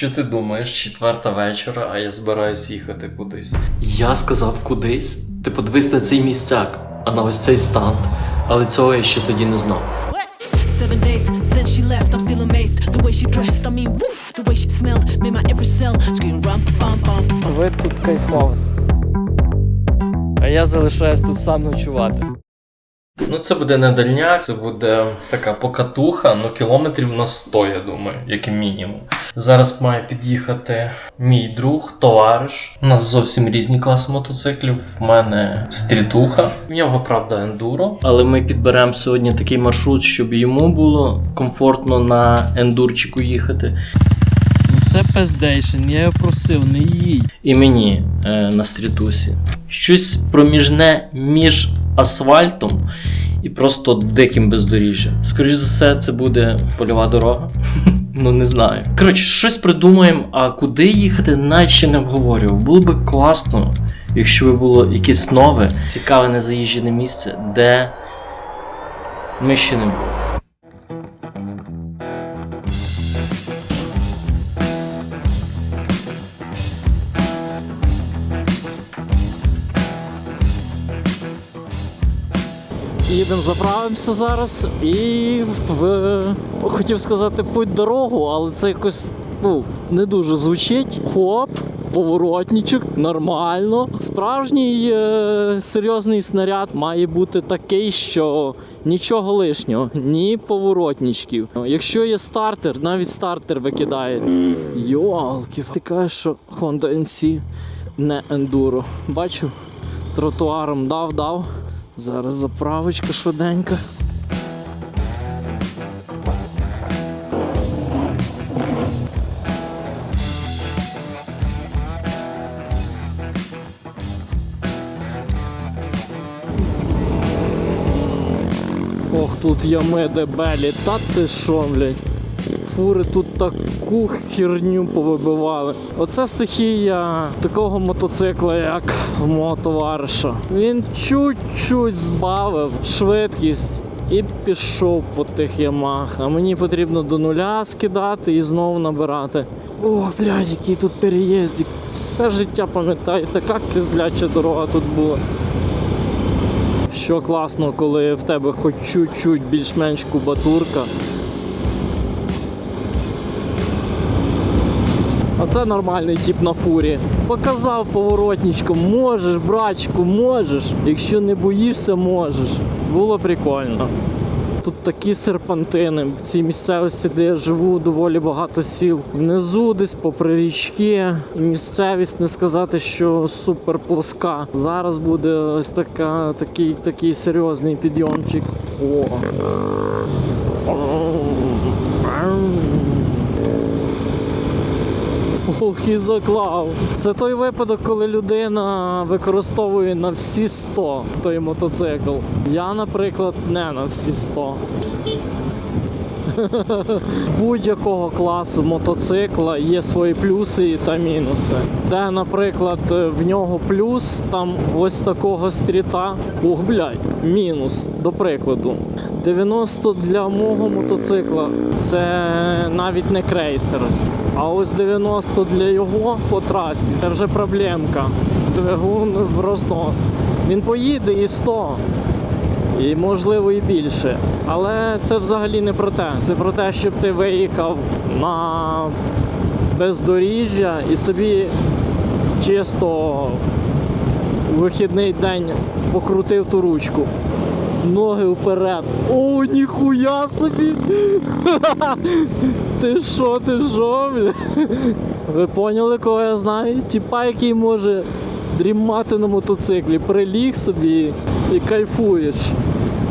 Що ти думаєш, четверта вечора, а я збираюсь їхати кудись. Я сказав кудись? Ти подивись на цей місцяк, а на ось цей станд. Але цього я ще тоді не знав. Seven days since she left, I'm still amazed. The way she dressed, I mean, woof, the way she smelled, made my every cell scream rum bum bum. Ви тут кайфали. А я залишаюсь тут сам ночувати. Ну, це буде не дальняк, це буде така покатуха, ну кілометрів на 100, я думаю, як і мінімум. Зараз має під'їхати мій друг, товариш. У нас зовсім різні класи мотоциклів. В мене стрітуха, в нього, правда, ендуро. Але ми підберемо сьогодні такий маршрут, щоб йому було комфортно на ендурчику їхати. Це пездейшн, я його просив, не їй. І мені е, на стрітусі. Щось проміжне між асфальтом і просто диким бездоріжжям. Скоріше за все, це буде польова дорога. Ну, не знаю. Коротше, щось придумаємо, а куди їхати, ще не обговорював. Було би класно, якщо би було якесь нове, цікаве незаїжджене місце, де ми ще не були. Їдемо, заправимося зараз і в хотів сказати путь дорогу, але це якось ну не дуже звучить. Хоп, поворотничок, нормально. Справжній е, серйозний снаряд має бути такий, що нічого лишнього, ні поворотничків. Якщо є стартер, навіть стартер викидає. Йолки, ти кажеш, що Honda NC не ендуро. Бачив? Тротуаром дав, дав. Зараз заправочка швиденька. Ох, тут ями дебелі, та ти що, блядь. Фури тут таку херню повибивали. Оце стихія такого мотоцикла, як товариша. Він чуть-чуть збавив швидкість і пішов по тих ямах. А мені потрібно до нуля скидати і знову набирати. О, блядь, який тут переїздик. Все життя пам'ятаю, така кизляча дорога тут була. Що класно, коли в тебе хоч чуть-чуть більш-менш кубатурка. Оце нормальний тип на фурі. Показав поворотничком, можеш, брачку, можеш. Якщо не боїшся, можеш. Було прикольно. Тут такі серпантини. В цій місцевості, де я живу, доволі багато сіл. Внизу, десь попри річки. Місцевість не сказати, що супер плоска. Зараз буде ось така, такий, такий серйозний підйомчик. О. Ох, і заклав. Це той випадок, коли людина використовує на всі 100 той мотоцикл. Я, наприклад, не на всі 100. Будь-якого класу мотоцикла є свої плюси та мінуси. Де, наприклад, в нього плюс, там ось такого стріта, ух, блядь, мінус, до прикладу. 90 для мого мотоцикла це навіть не крейсер. А ось 90 для його по трасі це вже проблемка. Двигун в рознос. Він поїде і 100 і можливо і більше. Але це взагалі не про те. Це про те, щоб ти виїхав на бездоріжжя і собі чисто вихідний день покрутив ту ручку. Ноги вперед. О, ніхуя собі! Ти що, ти що? Ви поняли, кого я знаю? Тіпа, який може дрімати на мотоциклі, приліг собі і кайфуєш.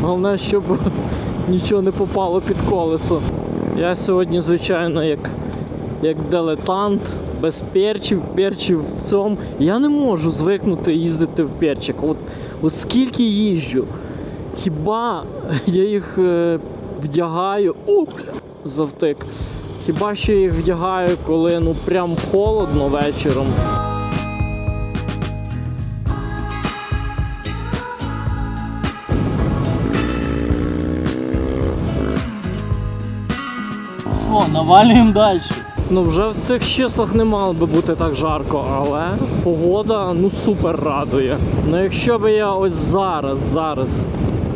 Головне, щоб нічого не попало під колесо. Я сьогодні, звичайно, як, як дилетант, без перчів, перчів в цьому. Я не можу звикнути їздити в перчик. От, от скільки їжджу, хіба я їх е, вдягаю. О, бля, завтик. Хіба що їх вдягаю, коли ну прям холодно вечором. Що, навалюємо далі. Ну вже в цих числах не мало би бути так жарко, але погода ну супер радує. Ну якщо би я ось зараз, зараз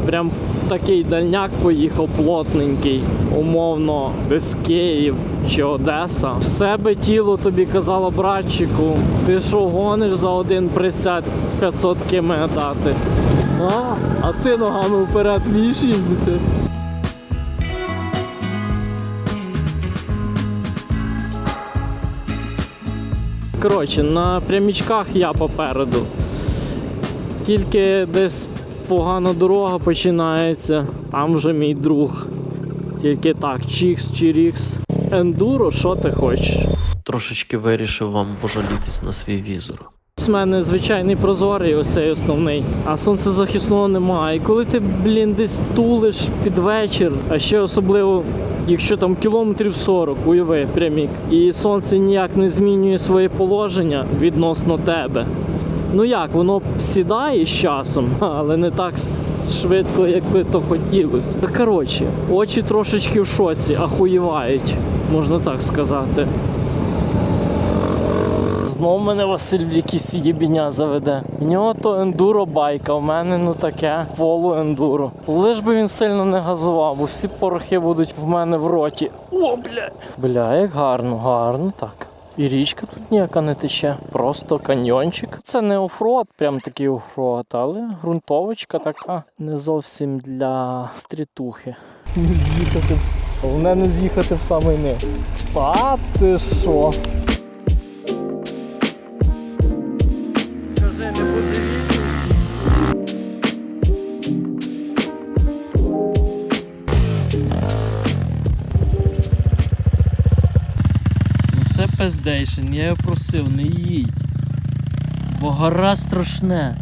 прям в такий дальняк поїхав плотненький, умовно, десь Київ чи Одеса, все би тіло тобі казало, братчику, ти що гониш за один присяд 500 км дати. А, а ти ногами вперед вмієш їздити. Коротше, на прямічках я попереду. Тільки десь погана дорога починається, там вже мій друг. Тільки так, чікс, Чірікс. Ендуро, що ти хочеш? Трошечки вирішив вам пожалітись на свій візор. У мене звичайний прозорий, ось цей основний, а сонцезахисного немає. І коли ти, блін, десь тулиш під вечір, а ще особливо, якщо там кілометрів 40, уяви, прямік, і сонце ніяк не змінює своє положення відносно тебе. Ну як, воно сідає з часом, але не так швидко, як би то хотілося. Та коротше, очі трошечки в шоці, ахуєвають, можна так сказати. Знов мене Василь в якісь єбіня заведе. В нього то ендуро байка, в мене ну таке полу ендуро. Лиш би він сильно не газував, бо всі порохи будуть в мене в роті. О, бля. Бля, як гарно, гарно так. І річка тут ніяка не тече, просто каньйончик. Це не офрод, прям такий офрод, але ґрунтовочка така не зовсім для стрітухи. Не з'їхати. Головне не з'їхати в самий низ. Та ти що? Пиздейшн, я його просив, не їдь. Бо гора страшне.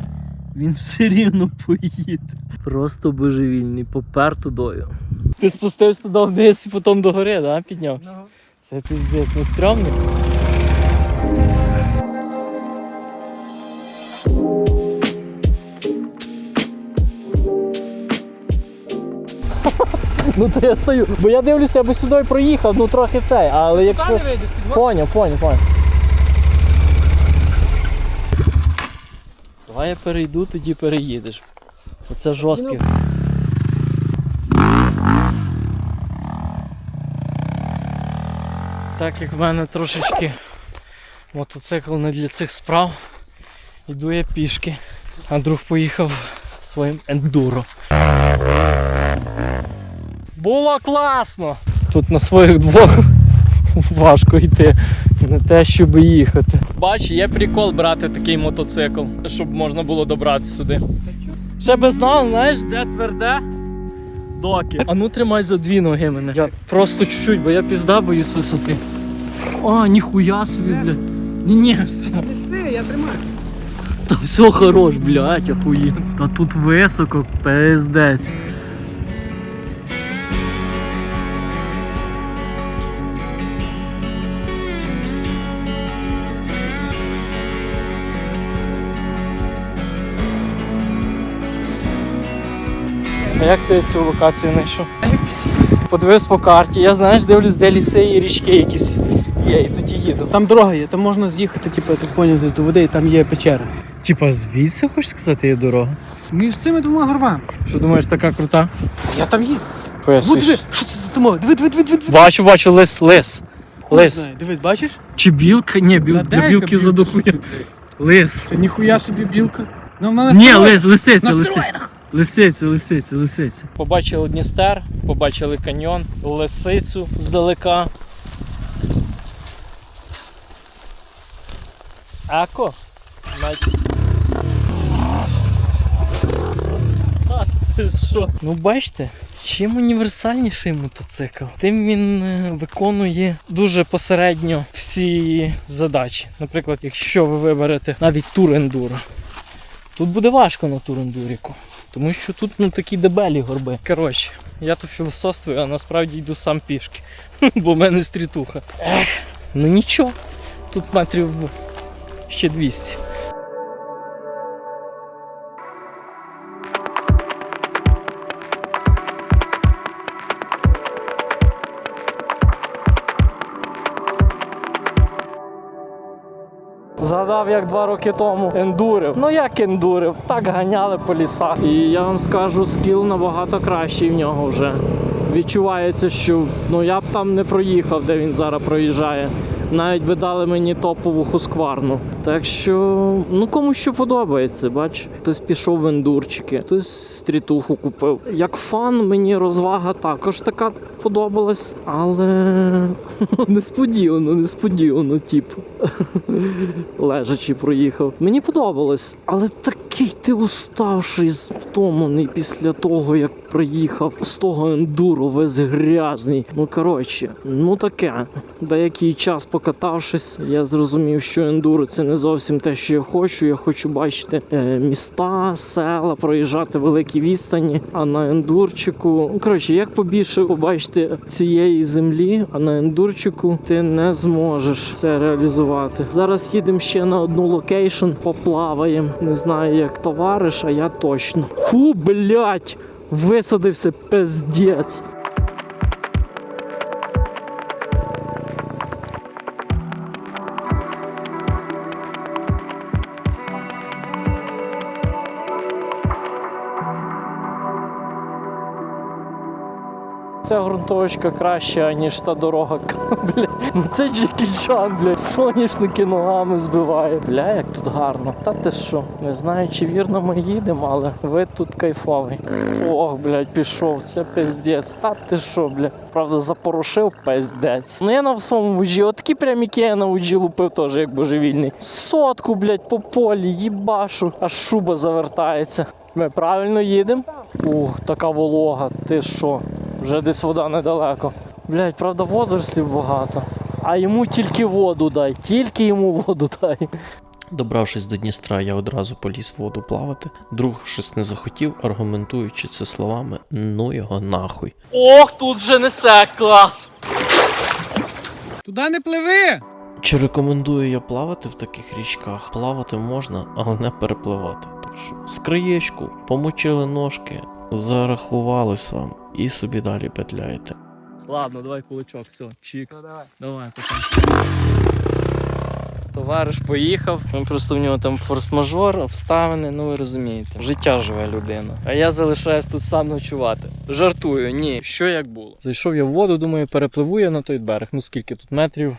Він все рівно поїде. Просто божевільний, попер тудою. Ти спустився туди вниз і потім до гори, да, піднявся? Це піздець, ну стрьомний. Ну то я стою. Бо я дивлюся, аби сюди проїхав, ну трохи цей, але якщо. Поняв, поняв, поняв. Давай я перейду, тоді переїдеш. Оце жорстке. Так як в мене трошечки мотоцикл не для цих справ, йду я пішки, а друг поїхав своїм ендуро. Було класно! Тут на своїх двох важко йти, не те, щоб їхати. Бач, є прикол брати такий мотоцикл, щоб можна було добратися сюди. Ще би знав, знаєш, де тверде. Доки. А ну тримай за дві ноги мене. Я просто чуть-чуть, бо я пізда боюсь висоти. А, ніхуя собі, блядь. Ні, ні, все. я тримаю. Та все хорош, блядь, охуєнно. Та тут високо, пиздець. А як ти цю локацію знайшов? Подивився по карті, я знаєш, дивлюсь, де ліси і річки якісь є, і тоді їду. Там дорога є, там можна з'їхати, типу, так поняв, десь до води, і там є печера. Типа звідси хочеш сказати є дорога? Між цими двома горбами. Що думаєш, така крута? Я там їду. Поясниш. Вот диви, що це за томо? Диви, диви, диви, диви. диви. Бачу, бачу, лис, лис. Хуй Лис. знає. Дивись, бачиш? Чи білка? Ні, біл, Та для білки блядь. Лис. Це ніхуя собі білка. Ну, вона на Ні, лис, лисиця, На лисиця. стероїдах. Лисиця, лисиця, лисиця. Побачили Дністер, побачили каньйон, лисицю здалека. Еко? А, ти що? Ну бачите, чим універсальніший мотоцикл, тим він е, виконує дуже посередньо всі задачі. Наприклад, якщо ви виберете навіть тур ендуро, тут буде важко на тур ендуріку. Тому що тут ну такі дебелі горби. Коротше, я то філософствую, а насправді йду сам пішки. Бо в мене стрітуха. Ех, ну нічого. Тут метрів ще 200. Згадав, як два роки тому ендурив. Ну як ендурив, так ганяли по лісах. І я вам скажу, скіл набагато кращий в нього вже. Відчувається, що ну я б там не проїхав, де він зараз проїжджає. Навіть би дали мені топову хускварну. Так що, ну кому що подобається, бач, хтось пішов в ендурчики, хтось стрітуху купив. Як фан, мені розвага також така подобалась, але несподівано, несподівано, типу. Лежачи проїхав. Мені подобалось, але такий ти уставший, втомлений після того, як приїхав з того ендуру, весь грязний. Ну коротше, ну таке. Деякий час покатавшись, я зрозумів, що ендуро це не зовсім те, що я хочу. Я хочу бачити е, міста, села, проїжджати великі відстані. А на ендурчику, ну коротше, як побільше побачити цієї землі, а на ендурчику ти не зможеш це реалізувати. Зараз їдемо ще на одну локейшн, поплаваємо. Не знаю, як товариш, а я точно. Фу, блять! Висадився пиздець. Ця ґрунтовочка краща, ніж та дорога. Бля, ну це Джекі Чан, бля, соняшники ногами збиває. Бля, як тут гарно. Та ти що? Не знаю, чи вірно ми їдемо, але вид тут кайфовий. Ох, блядь, пішов, це пиздець. Та ти що, бля? Правда, запорошив пиздець. Ну я на своєму вуджі, отакі прям, які я на вуджі лупив теж як божевільний. Сотку, блядь, по полі, їбашу, аж шуба завертається. Ми правильно їдемо? Ух, така волога, ти що? Вже десь вода недалеко. Блять, правда, водорослів багато. А йому тільки воду дай, тільки йому воду дай. Добравшись до Дністра, я одразу поліз в воду плавати. Друг щось не захотів, аргументуючи це словами ну його нахуй. Ох, тут вже несе клас. Туди не пливи! Чи рекомендую я плавати в таких річках? Плавати можна, але не перепливати. Так що з краєчку помочили ножки, зарахувались вам і собі далі петляєте. Ладно, давай кулачок, все, чікс. Давай, пока. Товариш поїхав, він просто в нього там форс-мажор, обставини, ну ви розумієте. Життя живе людина. А я залишаюсь тут сам ночувати. Жартую, ні. Що як було? Зайшов я в воду, думаю, перепливу я на той берег. Ну скільки тут метрів?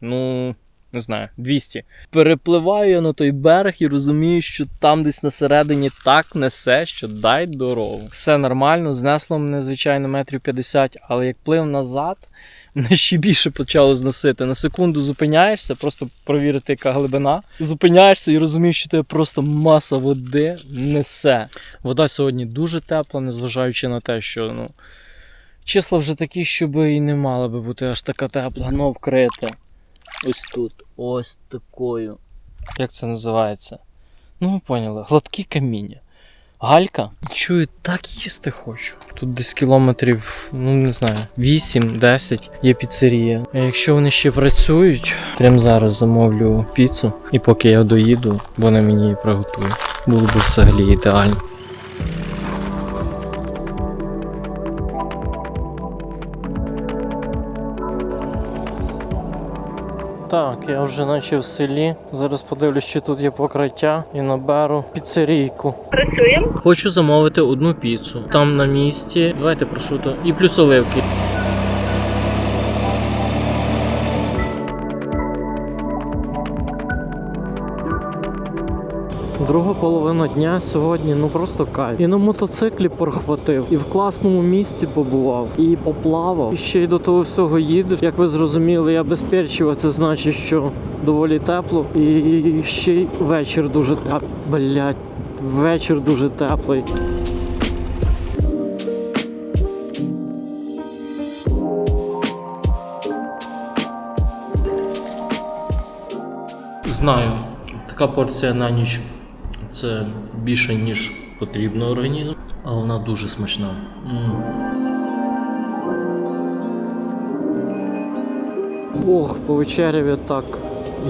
Ну. Не знаю, 200. Перепливаю я на той берег і розумію, що там десь на середині так несе, що дай дорогу. Все нормально, знесло мене, звичайно, метрів 50, але як плив назад, мене ще більше почало зносити. На секунду зупиняєшся, просто провірити, яка глибина. Зупиняєшся і розумієш, що тебе просто маса води несе. Вода сьогодні дуже тепла, незважаючи на те, що ну, числа вже такі, щоб і не мала би бути аж така тепла. Ну, вкрите. Ось тут. Ось такою. Як це називається? Ну, ви поняли, гладкі каміння. Галька. Чую, так їсти хочу. Тут десь кілометрів, ну не знаю, 8-10 є піцерія. А якщо вони ще працюють, прямо зараз замовлю піцу, і поки я доїду, вони мені її приготують. Було б взагалі ідеально. Так, я вже наче в селі. Зараз подивлюсь, чи тут є покриття і наберу піцерійку. Працюємо. Хочу замовити одну піцу. Там на місці. Давайте прошуто. І плюс оливки. Друга половина дня сьогодні ну просто кайф. І на мотоциклі порхватив, і в класному місці побував, і поплавав. І ще й до того всього їдеш. Як ви зрозуміли, я без Перчева, це значить, що доволі тепло. І ще й вечір дуже теплий. Блять, вечір дуже теплий. Знаю, така порція на ніч це більше, ніж потрібно організму, але вона дуже смачна. М. Ох, повечеряв я так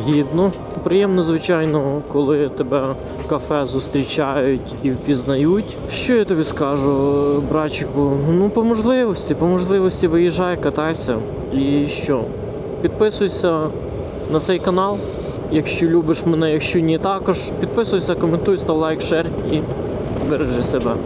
гідно. Приємно, звичайно, коли тебе в кафе зустрічають і впізнають. Що я тобі скажу, братчику? Ну, по можливості, по можливості виїжджай, катайся. І що? Підписуйся на цей канал. Якщо любиш мене, якщо ні, також підписуйся, коментуй, став лайк, шер і бережи себе.